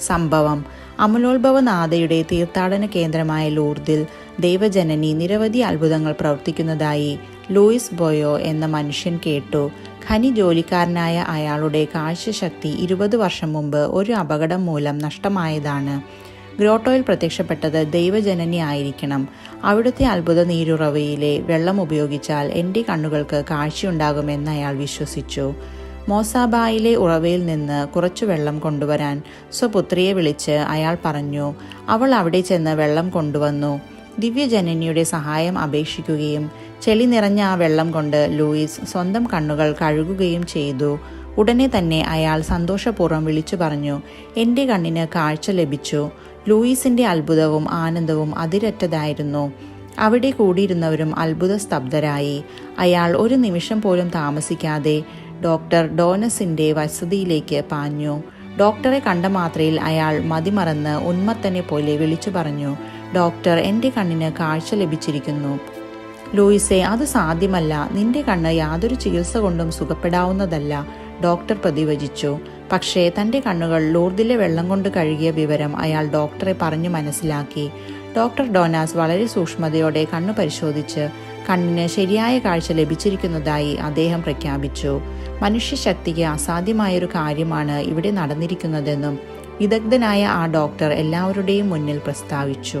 സംഭവം. അമലോത്ഭവനാഥയുടെ തീർത്ഥാടന കേന്ദ്രമായ ലൂർദിൽ ദൈവജനനി നിരവധി അത്ഭുതങ്ങൾ പ്രവർത്തിക്കുന്നതായി ലൂയിസ് ബോയോ എന്ന മനുഷ്യൻ കേട്ടു. ഖനി ജോലിക്കാരനായ അയാളുടെ കാഴ്ചശക്തി ഇരുപത് വർഷം മുമ്പ് ഒരു അപകടം മൂലം നഷ്ടമായതാണ്. ഗ്രോട്ടോയിൽ പ്രത്യക്ഷപ്പെട്ടത് ദൈവജനനി ആയിരിക്കണം. അവിടുത്തെ അത്ഭുത നീരുറവയിലെ വെള്ളം ഉപയോഗിച്ചാൽ എന്റെ കണ്ണുകൾക്ക് കാഴ്ചയുണ്ടാകുമെന്ന് അയാൾ വിശ്വസിച്ചു. മോസാബായിലെ ഉറവയിൽ നിന്ന് കുറച്ചു വെള്ളം കൊണ്ടുവരാൻ സ്വപുത്രിയെ വിളിച്ച് അയാൾ പറഞ്ഞു അവൾ അവിടെ ചെന്ന് വെള്ളം കൊണ്ടുവന്നു. ദിവ്യജനനിയുടെ സഹായം അപേക്ഷിക്കുകയും ചെളി നിറഞ്ഞ ആ വെള്ളം കൊണ്ട് ലൂയിസ് സ്വന്തം കണ്ണുകൾ കഴുകുകയും ചെയ്തു. ഉടനെ തന്നെ അയാൾ സന്തോഷപൂർവം വിളിച്ചു പറഞ്ഞു എന്റെ കണ്ണിന് കാഴ്ച ലഭിച്ചു. ലൂയിസിന്റെ അത്ഭുതവും ആനന്ദവും അതിരറ്റതായിരുന്നു. അവിടെ കൂടിയിരുന്നവരും അത്ഭുത സ്തബ്ധരായി അയാൾ ഒരു നിമിഷം പോലും താമസിക്കാതെ ഡോക്ടർ ഡോനസിന്റെ വസതിയിലേക്ക് പാഞ്ഞു. ഡോക്ടറെ കണ്ട മാത്രയിൽ അയാൾ മതിമറന്ന് ഉന്മത്തനെ പോലെ വിളിച്ചു പറഞ്ഞു ഡോക്ടർ എന്റെ കണ്ണിന് കാഴ്ച ലഭിച്ചിരിക്കുന്നു. ലൂയിസെ അത് സാധ്യമല്ല. നിന്റെ കണ്ണ് യാതൊരു ചികിത്സ കൊണ്ടും സുഖപ്പെടാവുന്നതല്ല ഡോക്ടർ പ്രതിവചിച്ചു. പക്ഷേ തന്റെ കണ്ണുകൾ ലൂർദിലെ വെള്ളം കൊണ്ട് കഴുകിയ വിവരം അയാൾ ഡോക്ടറെ പറഞ്ഞു മനസ്സിലാക്കി. ഡോക്ടർ ഡോനാസ് വളരെ സൂക്ഷ്മതയോടെ കണ്ണു പരിശോധിച്ച് കണ്ണിന് ശരിയായ കാഴ്ച ലഭിച്ചിരിക്കുന്നതായി അദ്ദേഹം പ്രഖ്യാപിച്ചു. മനുഷ്യശക്തിക്ക് അസാധ്യമായൊരു കാര്യമാണ് ഇവിടെ നടന്നിരിക്കുന്നതെന്നും വിദഗ്ധനായ ആ ഡോക്ടർ എല്ലാവരുടെയും മുന്നിൽ പ്രസ്താവിച്ചു.